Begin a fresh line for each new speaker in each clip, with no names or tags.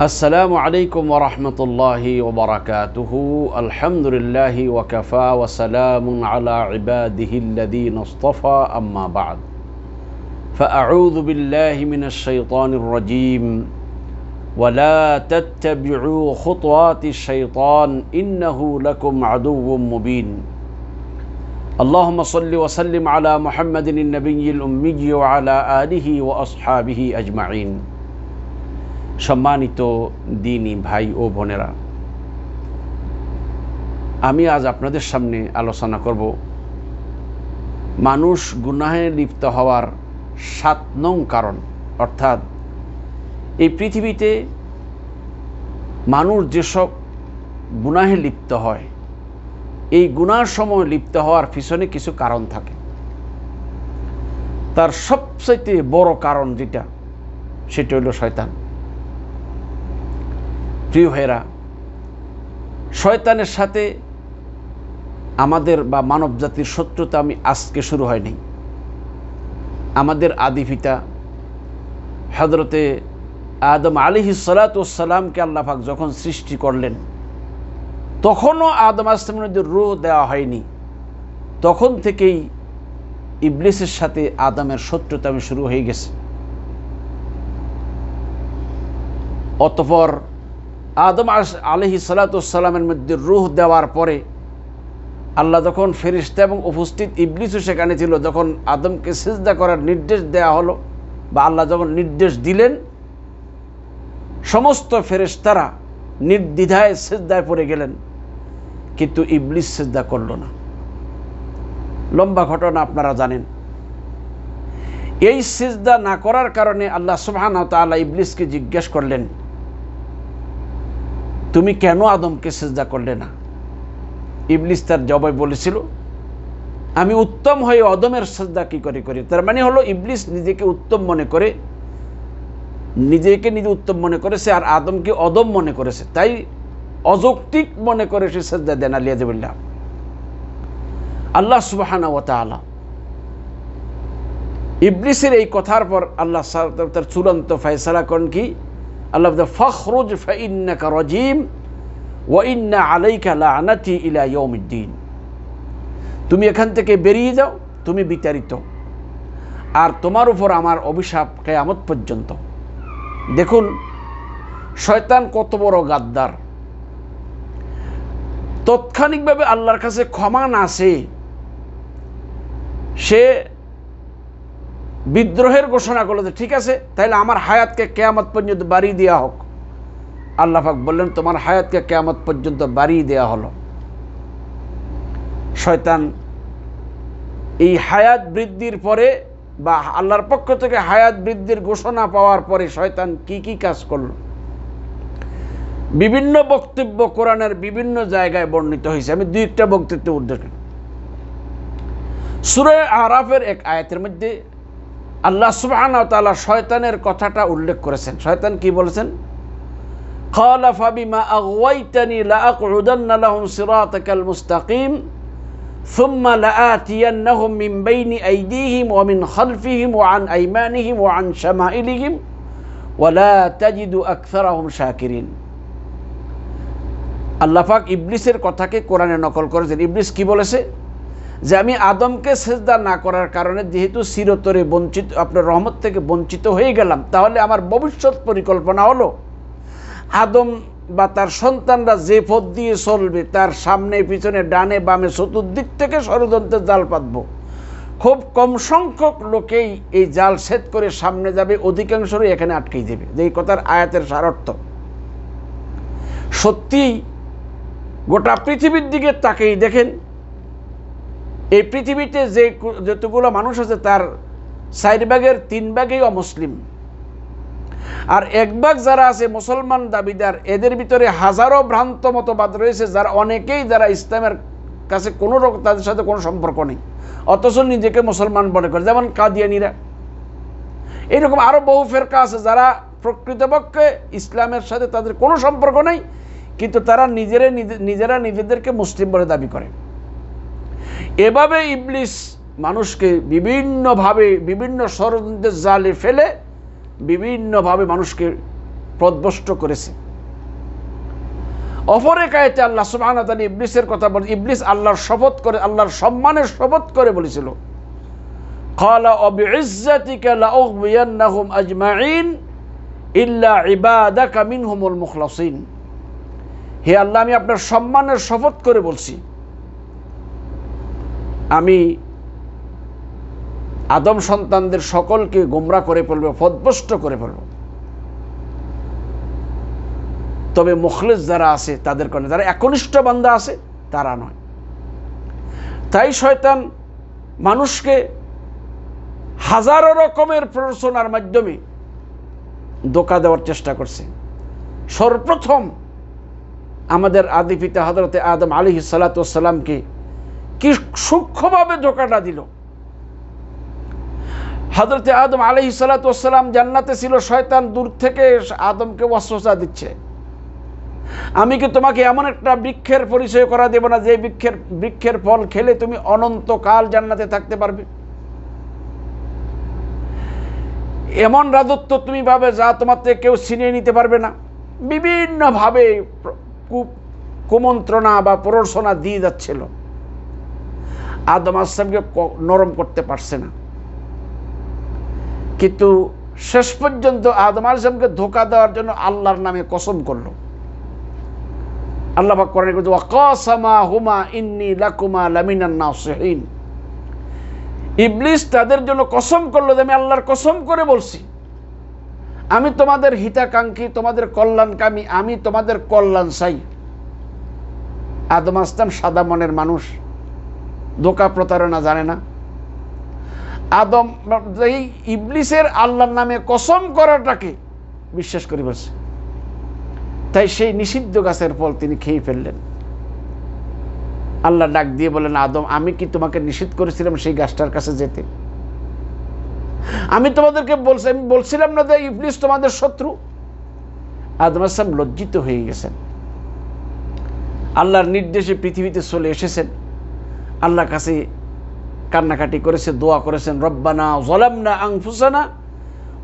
السلام عليكم ورحمة الله وبركاته. الحمد لله وكفى وسلام على عباده الذين اصطفى. أما بعد فأعوذ بالله من الشيطان الرجيم. ولا تتبعوا خطوات الشيطان إنه لكم عدو مبين. اللهم صل وسلم على محمد النبي الأمي وعلى آله وأصحابه أجمعين. সম্মানিত দিনী ভাই ও বোনেরা, আমি আজ আপনাদের সামনে আলোচনা করব মানুষ গুনাহে লিপ্ত হওয়ার সাত নং কারণ। অর্থাৎ এই পৃথিবীতে মানুষ যেসব গুনাহে লিপ্ত হয়, এই গুনার সময় লিপ্ত হওয়ার পিছনে কিছু কারণ থাকে। তার সবচাইতে বড় কারণ যেটা, সেটা হলো শয়তান। প্রিয় ভাইরা শয়তানের সাথে আমাদের বা মানব জাতির শত্রুতা আমি আজকে শুরু হয়নি। আমাদের আদি পিতা হজরতে আদম আলিহি সালাতামকে আল্লাহাক যখন সৃষ্টি করলেন, তখনও আদম আসলামের রুহ দেওয়া হয়নি। তখন থেকেই ইবলিসের সাথে আদমের শত্রুতা আমি শুরু হয়ে গেছে। অতপর আদম আলহি সালাতামের মধ্যে রুহ দেওয়ার পরে আল্লাহ যখন ফেরিস্তা এবং উপস্থিত ইবলিসও সেখানে ছিল, যখন আদমকে সেজদা করার নির্দেশ দেয়া হলো বা আল্লাহ যখন নির্দেশ দিলেন, সমস্ত ফেরিস্তারা নির্দ্বিধায় সেজদায় পড়ে গেলেন। কিন্তু ইবলিস সেজদা করল না। লম্বা ঘটনা আপনারা জানেন। এই সেজদা না করার কারণে আল্লাহ সুবহান তাআলা ইবলিসকে জিজ্ঞেস করলেন তুমি কেন আদমকে সেজদা করলে না? ইবলিস তার জবাই বলেছিল, আমি উত্তম হয়ে অদমের সেজদা কি করে করি? তার মানে হলো, ইবলিস নিজেকে উত্তম মনে করে, নিজেকে নিজে উত্তম মনে করেছে আর আদমকে অদম মনে করেছে তাই অযৌক্তিক মনে করে সে সেজদা দেন আলিয়া দেবুল্লাহ আল্লাহ সুবাহানা ও তালা ইবলিসের এই কথার পর আল্লাহ তার চূড়ান্ত ফয়সালা করেন কি? আল্লাহ ফখরুজ ফাইন্নাকা রজিম ওয়াইন্না আলাইকা লানাতি ইলা ইয়ৌমিদ্দিন তুমি এখান থেকে বেরিয়ে যাও, তুমি বিতাড়িত। আর তোমার উপর আমার অভিশাপ কেয়ামত পর্যন্ত। দেখুন, শয়তান কত বড় গাদ্দার। তাৎক্ষণিকভাবে আল্লাহর কাছে ক্ষমা না সে বিদ্রোহের ঘোষণা করল যে, ঠিক আছে, তাহলে আমার হায়াতকে কেয়ামত পর্যন্ত বাড়িয়ে দেওয়া হোক। আল্লাহাক বললেন, তোমার হায়াতকে কেয়ামত পর্যন্ত বাড়িয়ে দেওয়া হলো। শয়তান এই হায়াত বৃদ্ধির পরে বা আল্লাহর পক্ষ থেকে হায়াত বৃদ্ধির ঘোষণা পাওয়ার পরে শয়তান কি কি কাজ করল? বিভিন্ন বক্তব্য কোরআনের বিভিন্ন জায়গায় বর্ণিত হয়েছে। আমি দুই একটা বক্তব্য উদ্দেশ্য সুরে আরাফের এক আয়াতের মধ্যে আল্লাহ সুবাহানাও তালা শয়তানের কথাটা উল্লেখ করেছেন। শয়তান কি বলেছেন? খালা ফাবিমা আগুয়াইতানি লাআকউদান্না লাহুম সিরাতাকাল মুস্তাকিম, সুম্মা লাআতিয়ান্নাহুম মিন বাইনি আইদিহিম ওয়া মিন খালফিহিম ওয়া আন আইমানিহিম ওয়া আন শামাইলিহিম ওয়ালা তাজিদু আকসারাহুম শাকিরিন। আল্লাহ পাক ইবলিসের কথাকে কোরআনে নকল করেছেন। ইবলিস কি বলেছে? যে আমি আদমকে সেজদা না করার কারণে যেহেতু চিরতরে বঞ্চিত, আপনার রহমত থেকে বঞ্চিত হয়ে গেলাম, তাহলে আমার ভবিষ্যৎ পরিকল্পনা হলো আদম বা তার সন্তানরা যে পথ দিয়ে চলবে, তার সামনে, পিছনে, ডানে, বামে, চতুর্দিক থেকে ষড়যন্ত্রের জাল পাতব। খুব কম সংখ্যক লোকেই এই জাল সেদ করে সামনে যাবে অধিকাংশই এখানে আটকেই দেবে। যে এই কথার আয়াতের সারার্থ। সত্যিই গোটা পৃথিবীর দিকে তাকেই দেখেন এই পৃথিবীতে যে যতগুলো মানুষ আছে, তার চার ভাগের তিন ভাগেই অমুসলিম। আর এক ভাগ যারা আছে, মুসলমান দাবিদার, এদের ভিতরে হাজারো ভ্রান্ত মতবাদ রয়েছে, যারা অনেকেই যারা ইসলামের কাছে কোনো রকম, তাদের সাথে কোনো সম্পর্ক নেই। অথচ নিজেকে মুসলমান মনে করে, যেমন কাদিয়ানিরা। এইরকম আরও বহু ফেরকা আছে, যারা প্রকৃতপক্ষে ইসলামের সাথে তাদের কোনো সম্পর্ক নেই, কিন্তু তারা নিজেরা নিজেরা নিজেদেরকে মুসলিম বলে দাবি করে। এভাবে ইবলিস মানুষকে বিভিন্নভাবে, বিভিন্ন ষড়যন্ত্রের জালে ফেলে বিভিন্নভাবে মানুষকে প্রদবষ্ট করেছে। অপরে কায়েতে আল্লাহ সুবাহ ইবলিসের কথা বল, ইবলিস আল্লাহর শপথ করে, আল্লাহর সম্মানের শপথ করে বলেছিল হে আল্লাহ, আমি আপনার সম্মানের শপথ করে বলছি আমি আদম সন্তানদের সকলকে গোমরা করে ফেলব পদভষ্ট করে ফেলব। তবে মুখলেস যারা আছে, তাদের কারণে যারা একনিষ্ঠ বান্দা আছে, তারা নয়। তাই শয়তান মানুষকে হাজারো রকমের প্ররোচনার মাধ্যমে দোকা দেওয়ার চেষ্টা করছে। সর্বপ্রথম আমাদের আদি পিতা হজরতে আদম আলী সালাতামকে কি সূক্ষ্মভাবে ধোকাটা দিল। হজরতে আদম আলী সালাতাম জান্নাতে ছিল, শয়তান দূর থেকে আদমকে ওয়াসা দিচ্ছে। আমি কি তোমাকে এমন একটা বৃক্ষের পরিচয় করা দেব না, যে বৃক্ষের বৃক্ষের ফল খেলে তুমি অনন্তকাল জান্নাতে থাকতে পারবে? এমন রাজত্ব তুমি পাবে যা তোমার থেকে কেউ ছিনিয়ে নিতে পারবে না। বিভিন্নভাবে কুমন্ত্রণা বা প্ররোচনা দিয়ে যাচ্ছিল। আদম আসলামকে নরম করতে পারছে না। কিন্তু শেষ পর্যন্ত আদম আসলামকে ধোকা দেওয়ার জন্য আল্লাহর নামে কসম করল। আল্লাহ করেন হুমা ইন্নি লাকুমা লামিনান ইবলিস তাদের জন্য কসম করল আমি আল্লাহর কসম করে বলছি। আমি তোমাদের হিতাকাঙ্ক্ষী, তোমাদের কল্যাণকামী, আমি তোমাদের কল্যাণ চাই আদম আসলাম সাদা মনের মানুষ। দোকা প্রতারণা জানে না। আদম, এই ইবলিসের আল্লাহর নামে কসম করাটাকে বিশ্বাস করে বলছে তাই সেই নিষিদ্ধ গাছের ফল তিনি খেয়ে ফেললেন। আল্লাহ ডাক দিয়ে বলেন আদম, আমি কি তোমাকে নিষেধ করেছিলাম সেই গাছটার কাছে যেতে? আমি তোমাদেরকে বলছি, আমি বলছিলাম না যে ইবলিস তোমাদের শত্রু? আদম আসলাম লজ্জিত হয়ে গেছেন। আল্লাহর নির্দেশে পৃথিবীতে চলে এসেছেন। আল্লাহর কাছে কান্নাকাটি করেছে, দোয়া করেছেন, রব্বানা জলামনা আংফুসানা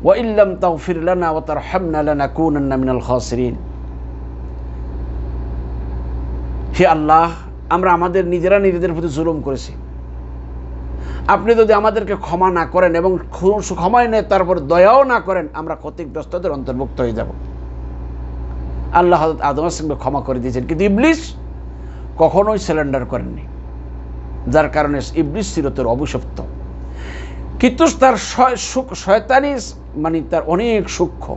ওয়া ইল্লাম তাও তাগফির লানা ওয়া তারহামনা লানাকুনান্না মিনাল খাসিরিন। হে আল্লাহ, আমরা আমাদের নিজেরা নিজেদের প্রতি জুলুম করেছি। আপনি যদি আমাদেরকে ক্ষমা না করেন এবং ক্ষমায় নেয়, তারপর দয়াও না করেন, আমরা ক্ষতিগ্রস্তদের অন্তর্ভুক্ত হয়ে যাব। আল্লাহ আদম ক্ষমা করে দিয়েছেন, কিন্তু ইবলিস কখনোই সিলিন্ডার করেননি। যার কারণে ইবলিস চিরতর অভিশপ্ত। কিন্তু তার শয়তানি মানে তার অনেক সূক্ষ্ম।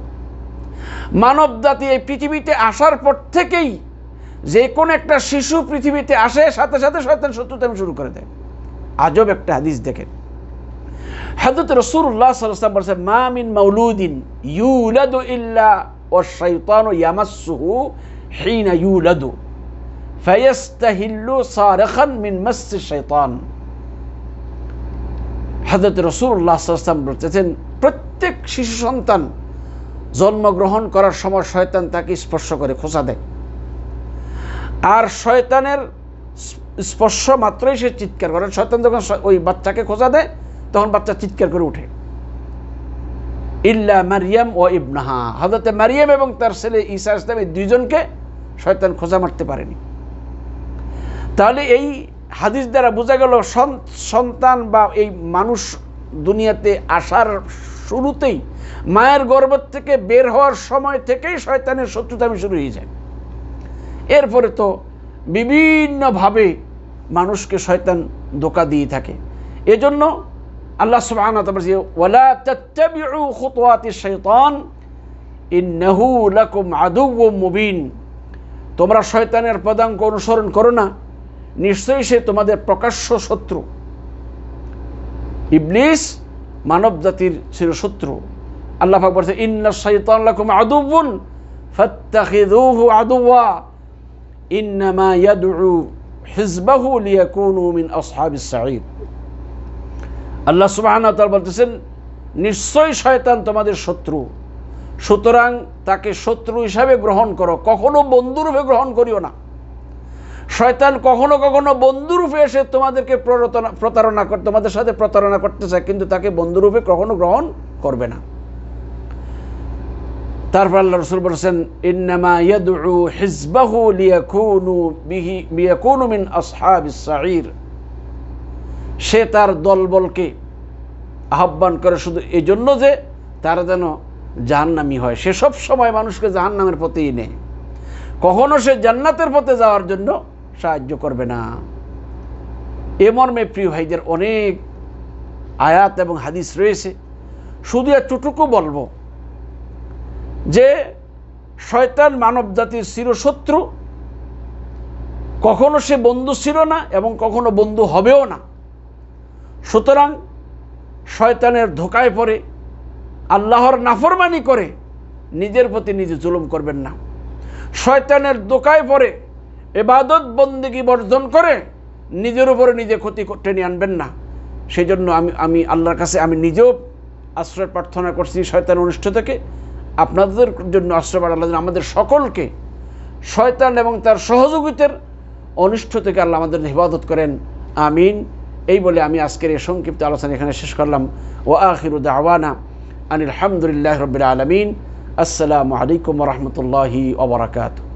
মানব জাতি এই পৃথিবীতে আসার পর থেকেই যে কোন একটা শিশু পৃথিবীতে আসে, সাথে সাথে শয়তান শত্রুতামি শুরু করে দেয়। আজব একটা হাদিস দেখেন। হাজরত রসুল্লাহ সাল্লাম বলছে মা মিন মাউলুদিন ইউলাদু ইল্লা ও শৈতান ইয়ামাসুহু হিনা ইউলাদু। ফায়াস্তাহিল্লু সারখান মিন মাসসি শৈতান হজরত রসুল্লাহ সাল্লাম বলতেছেন, প্রত্যেক শিশু সন্তান জন্মগ্রহণ করার সময় শয়তান তাকে স্পর্শ করে, খোঁচা দেয়। আর শয়তানের স্পর্শ মাত্রই সে চিৎকার করে। শয়তান যখন ওই বাচ্চাকে খোঁজা দেয়, তখন বাচ্চা চিৎকার করে উঠে। ইল্লা মারিয়াম ও ইবনাহা। হজরতে মারিয়াম এবং তার ছেলে ঈসা ইসলাম দুইজনকে শয়তান খোঁজা মারতে পারেনি। তাহলে এই হাদিস দ্বারা বোঝা গেল সন্তান বা এই মানুষ দুনিয়াতে আসার শুরুতেই মায়ের গর্ভ থেকে বের হওয়ার সময় থেকেই শয়তানের শত্রুতামি শুরু হয়ে যায়। এরপরে তো বিভিন্নভাবে মানুষকে শয়তান ধোকা দিয়ে থাকে। এজন্য আল্লাহ আদুউম মুবিন। তোমরা শয়তানের পদাঙ্ক অনুসরণ করো না। নিশ্চয়ই সে তোমাদের প্রকাশ্য শত্রু। ইবলিস মানব জাতির ছিল শত্রু। আল্লাহ পাক বলছে ইন্না বলতেছেন শয়তান তোমাদের শত্রু। সুতরাং তাকে শত্রু হিসাবে গ্রহণ করো। কখনো বন্ধুরূপে গ্রহণ করিও না। শয়তান কখনো কখনো বন্ধুরূপে এসে তোমাদেরকে প্রতারণা কর, তোমাদের সাথে প্রতারণা করতে চায় কিন্তু তাকে বন্ধুরূপে কখনো গ্রহণ করবে না। তারপর আল্লাহ রসুল বলেছেন, ইন্নামা ইয়াদউ হিজবাহু লিয়াকুনু বিহি, লিয়াকুনু মিন আসহাবিস সাঈর সে তার দলবলকে আহ্বান করে শুধু এই জন্য যে তারা যেন জাহান্নামি হয়। সে সব সময় মানুষকে জাহান্নামের পথেই নেয়। কখনো সে জান্নাতের পথে যাওয়ার জন্য সাহায্য করবে না। এ মর্মে প্রিয় ভাইদের অনেক আয়াত এবং হাদিস রয়েছে। শুধু এতটুকু বলব যে শয়তান মানব জাতির চিরশত্রু কখনো সে বন্ধু ছিল না এবং কখনো বন্ধু হবেও না। সুতরাং শয়তানের ধোকায় পড়ে, আল্লাহর নাফরমানি করে নিজের প্রতি নিজে জুলুম করবেন না। শয়তানের দোকায় পড়ে এবাদত বন্দিগি বর্জন করে নিজের উপরে নিজে ক্ষতি টেনে আনবেন না। সেই জন্য আমি আমি আল্লাহর কাছে আমি নিজেও আশ্রয় প্রার্থনা করছি শয়তান অনিষ্ঠ থেকে। আপনাদের জন্য আশ্রয় আল্লাহ আমাদের সকলকে শয়তান এবং তার সহযোগিতার অনিষ্ট থেকে আল্লাহ আমাদের হেফাজত করেন। আমিন। এই বলে আমি আজকের এই সংক্ষিপ্ত আলোচনা এখানে শেষ করলাম। ও আখিরুদ আওয়ানা আনিল আলহামদুলিল্লাহ রবিল আলমিন। আসসালামু আলাইকুম রহমতুল্লাহি ওবরাকাতু